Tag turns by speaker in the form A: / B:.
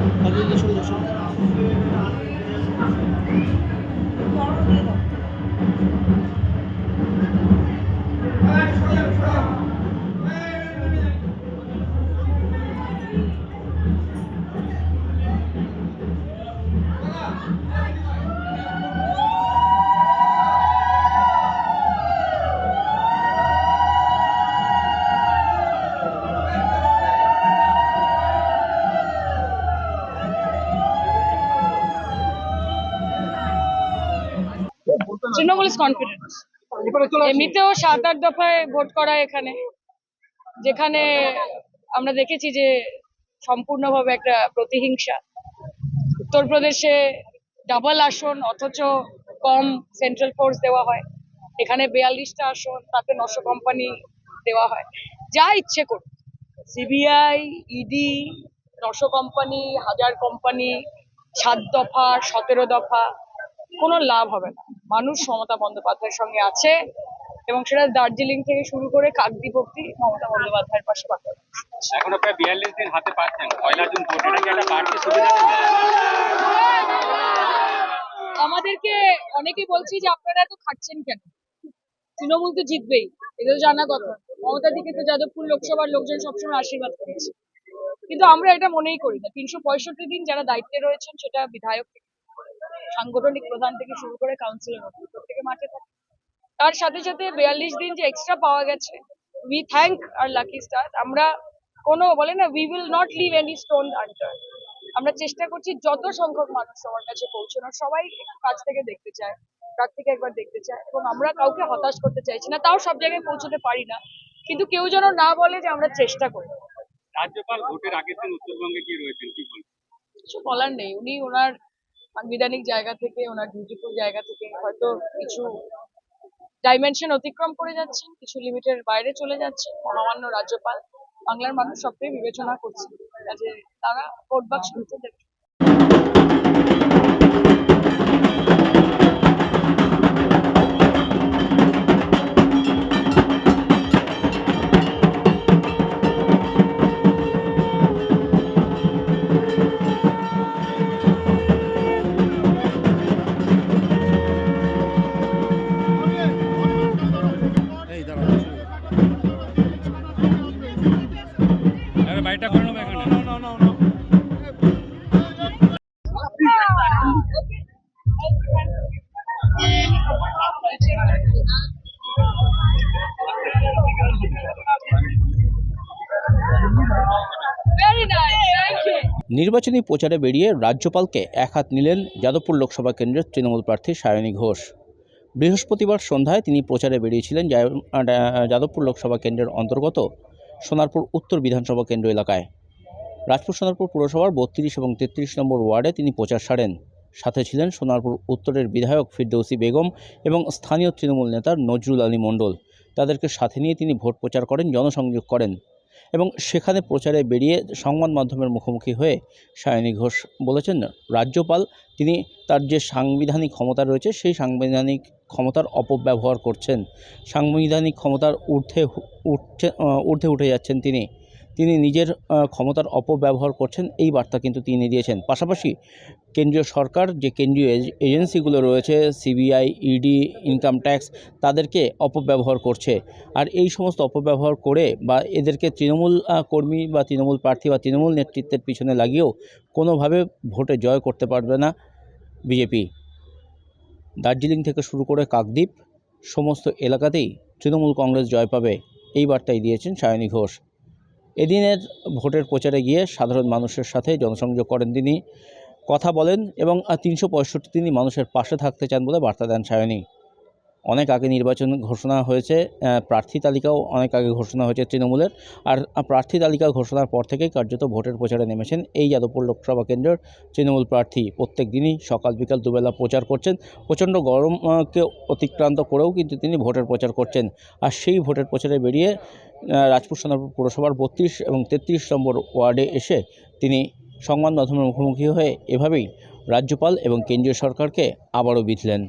A: Thank you.
B: Trinamool is confident এমনিতেও সাত আট দফায় ভোট করা এখানে। যেখানে আমরা দেখেছি যে সম্পূর্ণভাবে একটা প্রতিহিংসা। উত্তরপ্রদেশে ডাবল আসন অথচ কম সেন্ট্রাল ফোর্স দেওয়া হয়। এখানে বেয়াল্লিশটা আসন তাতে নশো কোম্পানি দেওয়া হয়। যা ইচ্ছে করুন সিবিআই ইডি নশো কোম্পানি হাজার কোম্পানি সাত দফা সতেরো দফা কোনো লাভ হবে না। মানুষ মমতা বন্দ্যোপাধ্যায়ের সঙ্গে আছে এবং সেটা দার্জিলিং থেকে শুরু করে কাকদ্বীপ অব্দি মমতা বন্দ্যোপাধ্যায়ের পাশে বাংলা
C: এখনও প্রায় বিয়াল্লিশ দিন হাতে পাচ্ছেন। পয়লা জুন একটা বাড়তি সুবিধা?
B: আমাদেরকে অনেকে বলছি যে আপনারা এত খাচ্ছেন কেন? তৃণমূল তো জিতবেই এটা তো জানা কথা। মমতা দিকে তো যাদবপুর লোকসভার লোকজন সবসময় আশীর্বাদ করেছে। কিন্তু আমরা এটা মনেই করি না। তিনশো পঁয়ষট্টি দিন যারা দায়িত্বে রয়েছেন সেটা বিধায়ক থেকে সাংগঠনিক প্রধান থেকে শুরু করে কাউন্সিলর অব্দি প্রত্যেকে মাঠে থাকে। তার সাথে সাথে বিয়াল্লিশ দিন যে এক্সট্রা পাওয়া গেছে we thank our lucky star আমরা কোনো বলে না we will not leave any stone unturned আমরা চেষ্টা করছি যত সংখ্যক মানুষ সবার কাছে পৌঁছানোর সবাই কাছ থেকে দেখতে চায় কাছ থেকে একবার দেখতে চায় এবং আমরা কাউকে হতাশ করতে চাইছি না তাও সব জায়গায় পৌঁছতে পারি না। কিন্তু কেউ যেন না বলে যে আমরা চেষ্টা করি।
C: রাজ্যপাল ভোটের আগের দিন উত্তরবঙ্গে কি রয়েছেন কি বলবেন?
B: কিছু বলার নেই উনি ওনার সাংবিধানিক জায়গা থেকে, ওনার ডিউটিফুল জায়গা থেকে হয়তো কিছু ডাইমেনশন অতিক্রম করে যাচ্ছেন, কিছু লিমিটের বাইরে চলে যাচ্ছেন। মহামান্য রাজ্যপাল, বাংলার মানুষ সবটাই বিবেচনা করছে। কাজে তারা ভোট বাক্স
D: নির্বাচনী প্রচারে বেরিয়ে রাজ্যপালকে এক হাত নিলেন যাদবপুর লোকসভা কেন্দ্রের তৃণমূল প্রার্থী সায়নী ঘোষ। বৃহস্পতিবার সন্ধ্যায় তিনি প্রচারে বেরিয়েছিলেন যাদবপুর লোকসভা কেন্দ্রের অন্তর্গত সোনারপুর উত্তর বিধানসভা কেন্দ্র এলাকায়। রাজপুর সোনারপুর পুরসভার বত্রিশ এবং তেত্রিশ নম্বর ওয়ার্ডে তিনি প্রচার সারেন। সাথে ছিলেন সোনারপুর উত্তরের বিধায়ক ফিরদৌসি বেগম এবং স্থানীয় তৃণমূল নেতা নজরুল আলী মণ্ডল। তাদেরকে সাথে নিয়ে তিনি ভোট প্রচার করেন, জনসংযোগ করেন। এবং সেখানে প্রচারে বেরিয়ে সংবাদ মাধ্যমের মুখোমুখি হয়ে সায়নী ঘোষ বলেছেন, রাজ্যপাল তিনি তার যে সাংবিধানিক ক্ষমতা রয়েছে, সেই সাংবিধানিক ক্ষমতার অপব্যবহার করছেন। সাংবিধানিক ক্ষমতার ঊর্ধ্বে উঠছে ঊর্ধ্বে উঠে যাচ্ছেন তিনি। তিনি নিজের ক্ষমতার অপব্যবহার করছেন, এই বার্তা কিন্তু তিনি দিয়েছেন। পাশাপাশি কেন্দ্রীয় সরকার, যে কেন্দ্রীয় এজেন্সিগুলো রয়েছে, সিবিআই, ইডি, ইনকাম ট্যাক্স, তাদেরকে অপব্যবহার করছে। আর এই সমস্ত অপব্যবহার করে বা এদেরকে তৃণমূল কর্মী বা তৃণমূল প্রার্থী বা তৃণমূল নেতৃত্বের পিছনে লাগিয়েও কোনোভাবে ভোটে জয় করতে পারবে না বিজেপি। দার্জিলিং থেকে শুরু করে কাকদ্বীপ, সমস্ত এলাকাতেই তৃণমূল কংগ্রেস জয় পাবে, এই বার্তাই দিয়েছেন সায়নী ঘোষ। এদিনের ভোটের প্রচারে গিয়ে সাধারণ মানুষের সাথে জনসংযোগ করেন তিনি। কথা বলেন এবং তিনশো পঁয়ষট্টি তিনি মানুষের পাশে থাকতে চান বলে বার্তা দেন সায়নী। অনেক আগে নির্বাচন ঘোষণা হয়েছে প্রার্থী তালিকাও অনেক আগে ঘোষণা হয়েছে তৃণমূলের। আর প্রার্থী তালিকা ঘোষণার পর থেকেই কার্যত ভোটের প্রচারে নেমেছেন এই যাদবপুর লোকসভা কেন্দ্রের তৃণমূল প্রার্থী। প্রত্যেক দিনই সকাল বিকাল দুবেলা প্রচার করছেন। প্রচণ্ড গরমকে অতিক্রান্ত করেও কিন্তু তিনি ভোটের প্রচার করছেন। আর সেই ভোটের প্রচারে বেরিয়ে রাজপুর সোনারপুর পুরসভার বত্রিশ এবং তেত্রিশ নম্বর ওয়ার্ডে এসে তিনি সংবাদ মাধ্যমের মুখোমুখি হয়ে এভাবেই রাজ্যপাল এবং কেন্দ্রীয় সরকারকে আবারও বিঁধলেন।